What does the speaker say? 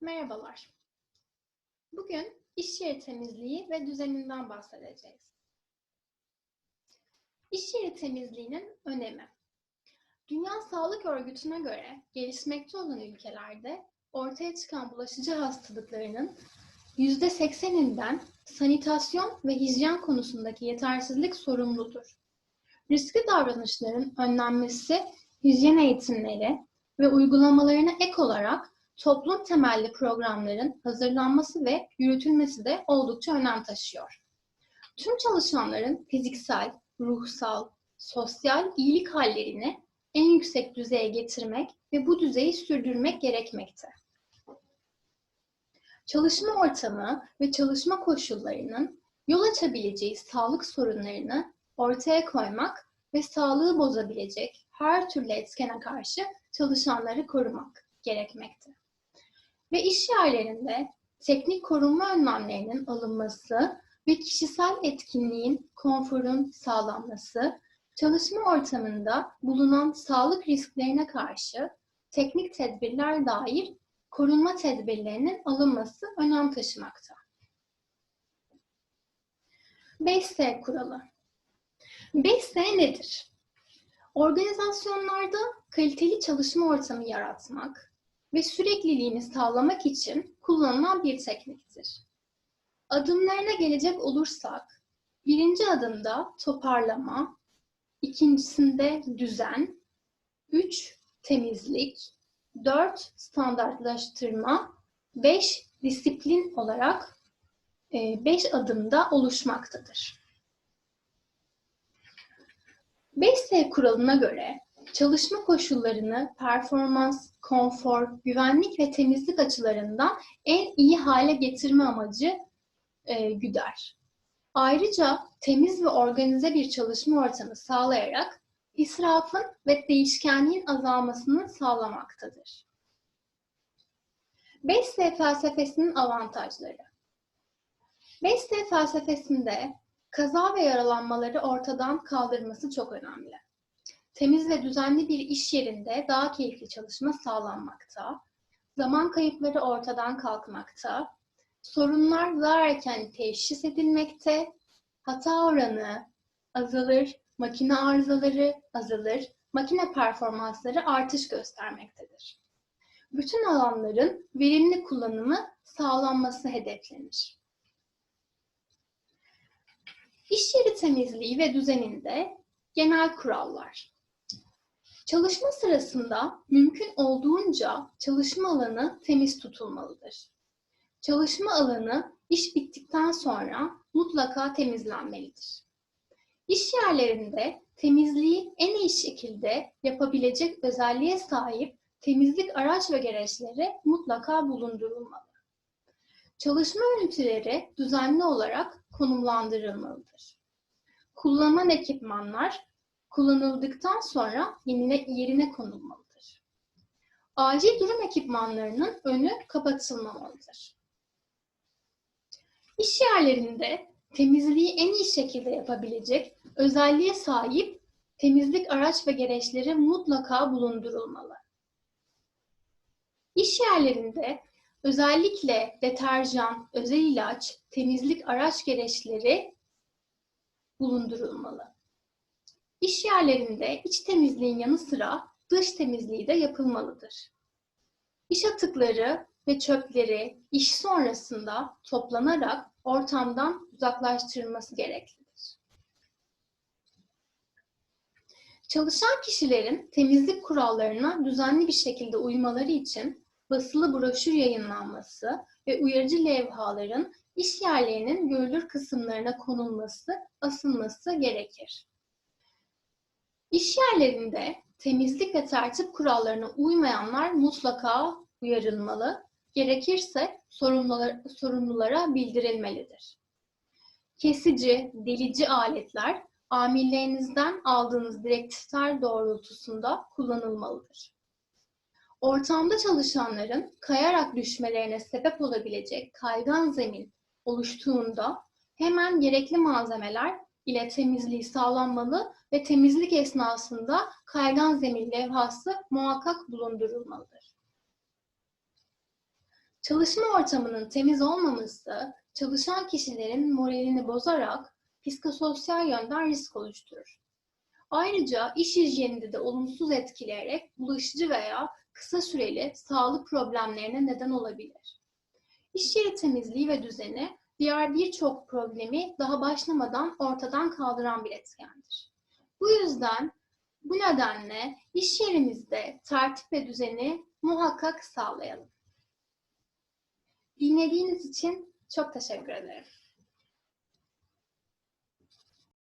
Merhabalar. Bugün iş yeri temizliği ve düzeninden bahsedeceğiz. İş yeri temizliğinin önemi. Dünya Sağlık Örgütü'ne göre gelişmekte olan ülkelerde ortaya çıkan bulaşıcı hastalıklarının %80'inden sanitasyon ve hijyen konusundaki yetersizlik sorumludur. Riskli davranışların önlenmesi, hijyen eğitimleri ve uygulamalarına ek olarak toplum temelli programların hazırlanması ve yürütülmesi de oldukça önem taşıyor. Tüm çalışanların fiziksel, ruhsal, sosyal iyilik hallerini en yüksek düzeye getirmek ve bu düzeyi sürdürmek gerekmekte. Çalışma ortamı ve çalışma koşullarının yol açabileceği sağlık sorunlarını ortaya koymak ve sağlığı bozabilecek her türlü etkene karşı çalışanları korumak gerekmekte. Ve iş yerlerinde teknik korunma önlemlerinin alınması ve kişisel etkinliğin, konforun sağlanması, çalışma ortamında bulunan sağlık risklerine karşı teknik tedbirler dair korunma tedbirlerinin alınması önem taşımakta. 5S kuralı. 5S nedir? Organizasyonlarda kaliteli çalışma ortamı yaratmak ve sürekliliğini sağlamak için kullanılan bir tekniktir. Adımlarına gelecek olursak, birinci adımda toparlama, ikincisinde düzen, üç temizlik, dört standartlaştırma, beş disiplin olarak e, beş adımda oluşmaktadır. 5S kuralına göre çalışma koşullarını performans, konfor, güvenlik ve temizlik açılarından en iyi hale getirme amacı e, güder. Ayrıca temiz ve organize bir çalışma ortamı sağlayarak israfın ve değişkenliğin azalmasını sağlamaktadır. 5S felsefesinin avantajları 5S felsefesinde kaza ve yaralanmaları ortadan kaldırması çok önemli. Temiz ve düzenli bir iş yerinde daha keyifli çalışma sağlanmakta, zaman kayıpları ortadan kalkmakta, sorunlar daha teşhis edilmekte, hata oranı azalır, makine arızaları azalır, makine performansları artış göstermektedir. Bütün alanların verimli kullanımı sağlanması hedeflenir. İş yeri temizliği ve düzeninde genel kurallar. Çalışma sırasında mümkün olduğunca çalışma alanı temiz tutulmalıdır. Çalışma alanı iş bittikten sonra mutlaka temizlenmelidir. İş yerlerinde temizliği en iyi şekilde yapabilecek özelliğe sahip temizlik araç ve gereçleri mutlaka bulundurulmalı. Çalışma üniteleri düzenli olarak konumlandırılmalıdır. Kullanılan ekipmanlar kullanıldıktan sonra yerine, yerine konulmalıdır. Acil durum ekipmanlarının önü kapatılmamalıdır. İş yerlerinde temizliği en iyi şekilde yapabilecek özelliğe sahip temizlik araç ve gereçleri mutlaka bulundurulmalı. İş yerlerinde özellikle deterjan, özel ilaç, temizlik araç gereçleri bulundurulmalı. İş yerlerinde iç temizliğin yanı sıra dış temizliği de yapılmalıdır. İş atıkları ve çöpleri iş sonrasında toplanarak ortamdan uzaklaştırılması gereklidir. Çalışan kişilerin temizlik kurallarına düzenli bir şekilde uymaları için basılı broşür yayınlanması ve uyarıcı levhaların iş yerlerinin görülür kısımlarına konulması, asılması gerekir. İş yerlerinde temizlik ve tertip kurallarına uymayanlar mutlaka uyarılmalı, gerekirse sorumlulara, sorumlulara bildirilmelidir. Kesici, delici aletler amillerinizden aldığınız direktifler doğrultusunda kullanılmalıdır. Ortamda çalışanların kayarak düşmelerine sebep olabilecek kaygan zemin oluştuğunda hemen gerekli malzemeler ile temizliği sağlanmalı ve temizlik esnasında kaygan zemin levhası muhakkak bulundurulmalıdır. Çalışma ortamının temiz olmaması, çalışan kişilerin moralini bozarak psikososyal yönden risk oluşturur. Ayrıca iş hijyeninde de olumsuz etkileyerek bulaşıcı veya kısa süreli sağlık problemlerine neden olabilir. İş yeri temizliği ve düzeni diğer birçok problemi daha başlamadan ortadan kaldıran bir etkendir. Bu yüzden bu nedenle iş yerimizde tertip ve düzeni muhakkak sağlayalım. Dinlediğiniz için çok teşekkür ederim.